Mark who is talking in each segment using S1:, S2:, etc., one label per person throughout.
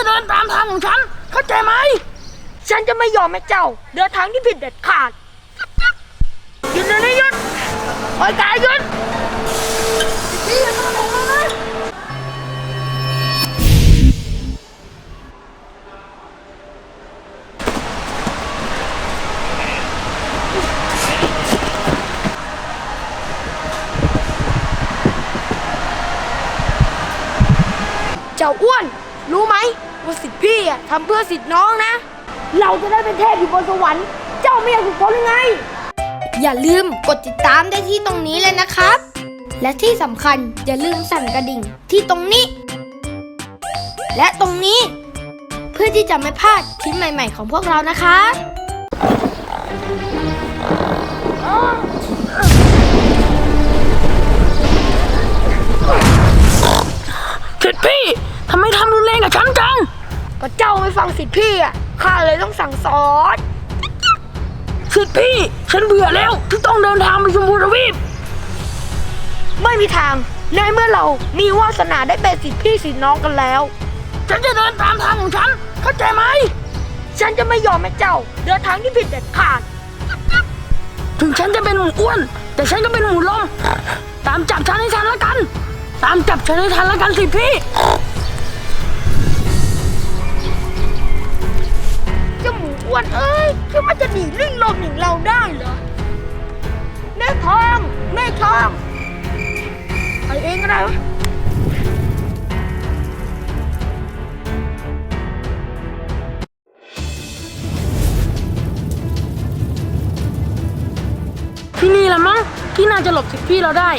S1: จะเดินตามทางของฉัน เข้าใจไหม
S2: ฉันจะไม่ยอมให้เจ้า เดินทางที่ผิดเด็ดขาดหยุดเดี๋ยวนี้หยุดปล่อยกายหยุดพี่อย่าทำอะไรนะเจ้าอ้วน รู้ไหม ว่าสิทธิ์พี่อะทำเพื่อสิทธิ์น้องนะ เราจะได้เป็นเทพอยู่บนสวรรค์ เจ้าไม่อยากถูกพ้นหรือไง
S3: อย่าลืมกดติดตามได้ที่ตรงนี้เลยนะครับ และที่สำคัญอย่าลืมสั่นกระดิ่งที่ตรงนี้ และตรงนี้ เพื่อที่จะไม่พลาดคลิปใหม่ ๆ ของพวกเรานะคะ
S1: สิทธิ์พี่ ทำไมทำรุนแรงกับฉันจัง
S2: ก็เจ้าไม่ฟังสิทธิ์พี่อะข้าเลยต้องสั่งสอน
S1: สิทธิ์พี่ ฉันเบื่อแล้วที่ต้องเดินทางไปชมพูทวีป
S2: ไม่มีทางในเมื่อเรามีวาสนาได้เป็นสิทธิ์พี่สิทธิ์น้องกันแล้ว
S1: ฉันจะเดินตามทางของฉัน เข้าใจไหม
S2: ฉันจะไม่ยอมให้เจ้า เดินทางที่ผิดเด็ดขาด
S1: ถึงฉันจะเป็นหมูอ้วน แต่ฉันก็เป็นหมูลม ตามจับฉันให้ทันละกัน ตามจับฉันให้ทันละกันสิพี่
S2: เจ้ อ้วนเอ้ยคิดว่าจะหนีลิ่งลมอย่างเราได้เหรอแม่ทองแม่ทองไปเองก็ได้วะ
S1: ที่นี่ละมั้งที่น่าจะหลบสิทธิ์พี่เราได้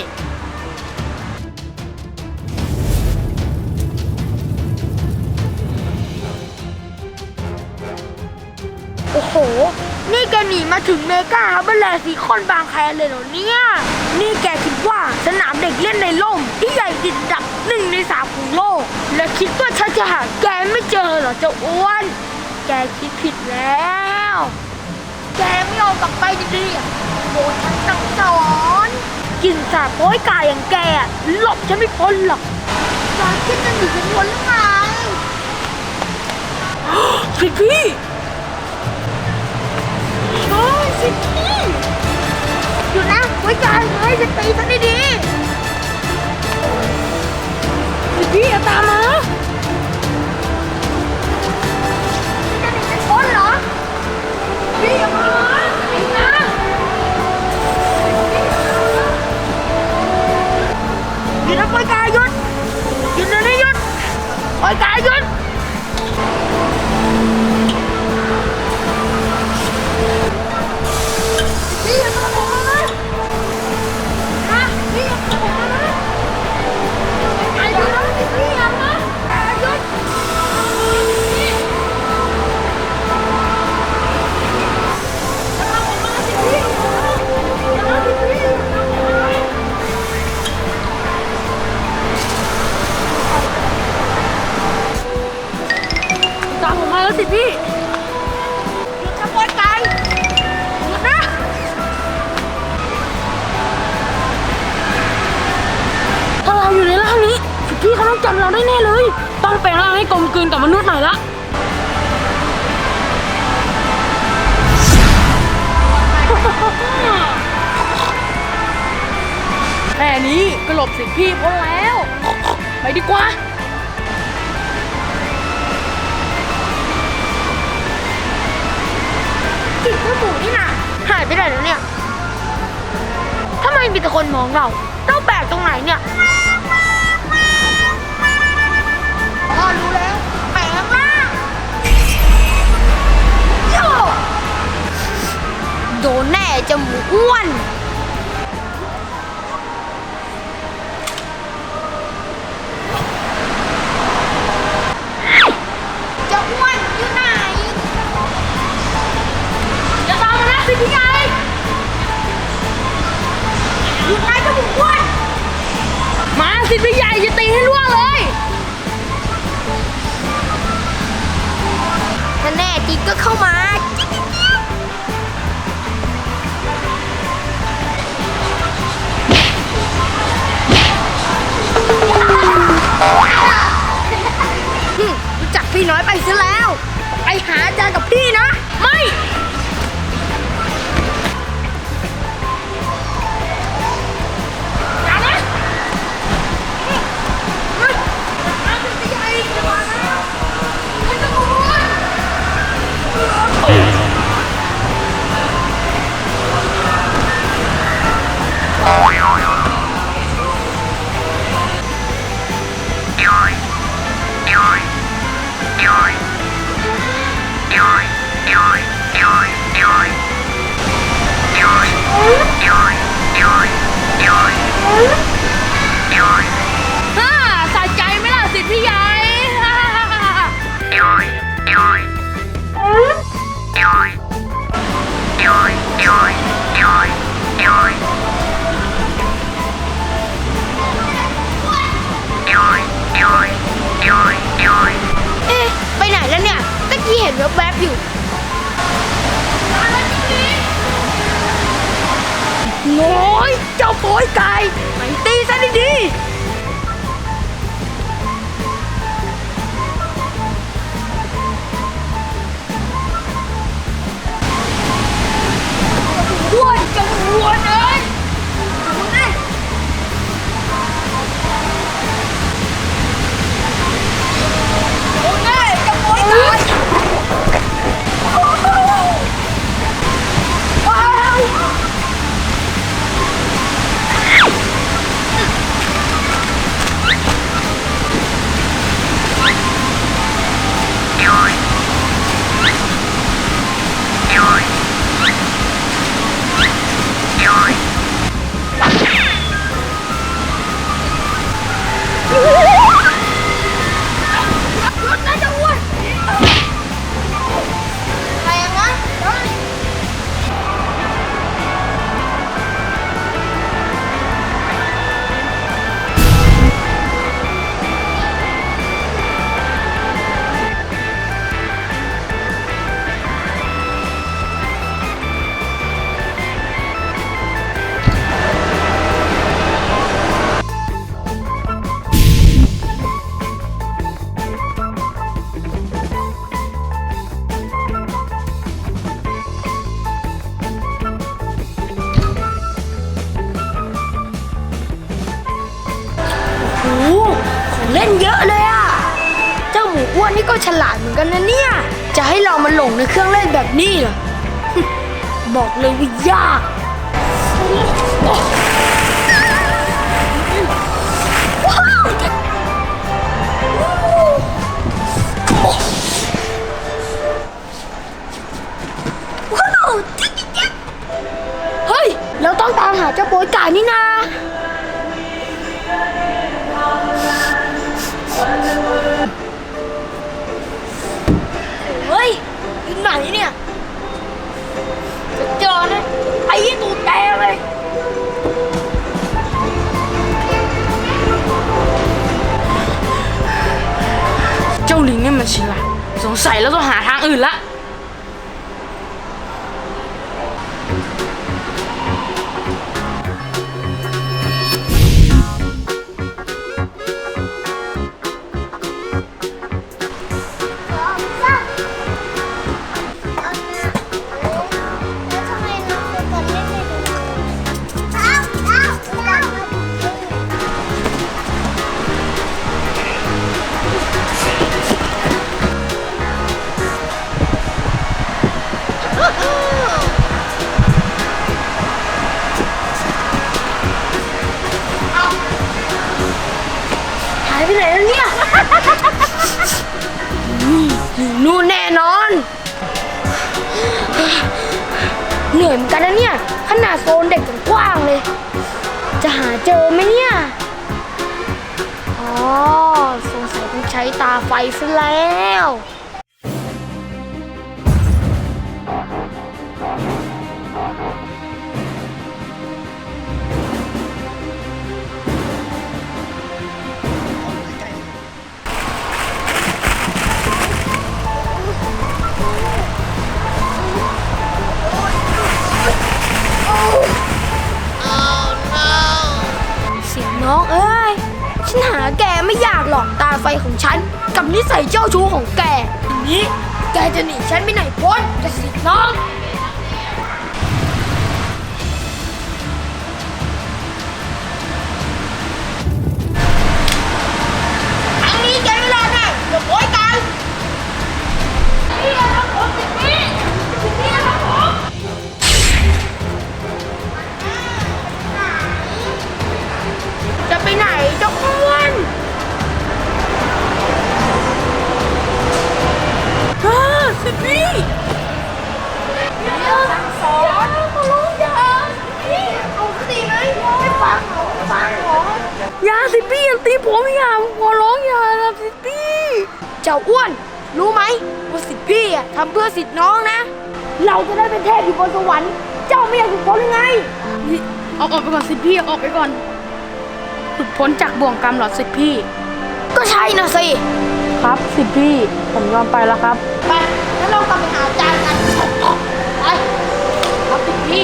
S2: นี่แกหนีมาถึงเมกาฮับเบิลแลนด์ซีคอนบางแคเลยเหรอเนี่ย นี่แกคิดว่าสนามเด็กเล่นในร่ม ที่ใหญ่ติดอันดับหนึ่งในสามของโลก และคิดว่าฉันจะหาแกไม่เจอเหรอเจ้าอ้วน แกคิดผิดแล้ว แกไม่ยอมกลับไปดีๆอะโดนฉันสั่งสอนกินสาบโป้ยกายอย่างแกอะหลบฉันไม่พ้นหรอกจะคิดจะหนีฉันพ้นหรือไง
S1: สิทธิ์พี่
S2: โอ้ยสิพี่หยุดนะไว้ใจเฮ้ยจะตีฉันดี
S1: สิทธิ์พี่อย่าตามมา
S2: จะหนีฉันพ้นเหรอพี่อย่ามาไอ้นะหยุดนะปล่อยกายหยุดหยุดเลยวนี้หยุดปล่อยกายหยุด
S1: จำเราได้แน่เลย ต้องแปลงร่างให้กลมกลืนกับมนุษย์หน่อยละ แค่นี้ก็หลบสิทธิ์พี่พ้นแล้ว ไปดีกว่า
S2: จิตเจ้าหมูนี่นะหายไปไหนแล้วเนี่ยทำไมมีแต่คนมองเราต้องแปลกตรงไหนเนี่ย รู้แล้วแปลกมากโย่โดนแน่จ้าหมูอ้วนจ้าอ้วนอยู่ไหนอย่าตามมานะสิพี่ใหญ่หยุดนะเจ้าหมูอ้วน
S1: มาสิพี่ใหญ่จะตีให้ล่วงเลย
S2: ถ้าแน่จริงก็เข้ามาหึรู้จักพี่น้อยไปซะแล้ว ไปหาอาจารย์กับพี่นะมา โอ้ยไก่ เล่นเยอะเลยอะเจ้าหมูอ้วนนี่ก็ฉลาดเหมือนกันนะเนี่ย จะให้เรามาหลงในเครื่องเล่นแบบนี้เหรอ บอกเลยว่ายาก ว้าวว้วจิ๊กจิ๊กเฮ้ย เราต้องตามหาเจ้าโป๊ยไก่นี่นา เลยไอ้ตูดแกเลย
S1: เจ้าลิงนี่มันฉลาดสงสัยเราต้องหาทางอื่นละ
S3: อ
S2: ยู่นู่นแน่นอน เหนื่อยเหมือนกันนะเนี่ย ขนาดโซนเด็กยังกว้างเลย จะหาเจอไหมเนี่ย อ๋อ สงสัยต้องใช้ตาไฟซะแล้ว ไฟของฉัน กับนิสัยเจ้าชู้ของแกทีนี้ แกจะหนีฉันไปไหนพ้นจะสิน้อง
S1: สิพี่อย่าตีผมอย่าขอร้องอย่านะสิพี่
S2: เจ้าอ้วน รู้ไหมว่าสิทธิ์พี่อะทำเพื่อสิทธิ์น้องนะ เราจะได้เป็นเทพอยู่บนสวรรค์ เจ้าไม่อยากถูกพ้นหรือไง
S1: นี่เอาออกไปก่อนสิพี่เอาออกไปก่อนหลุดพ้นจากบ่วงกรรมเหรอสิพี่
S2: ก็ใช่นะสิ
S1: ครับสิพี่ผมยอมไปแล้วครับ
S2: ไปแล้วเรากลับไปหาอาจารย์กันไปครับสิทธิ์พี่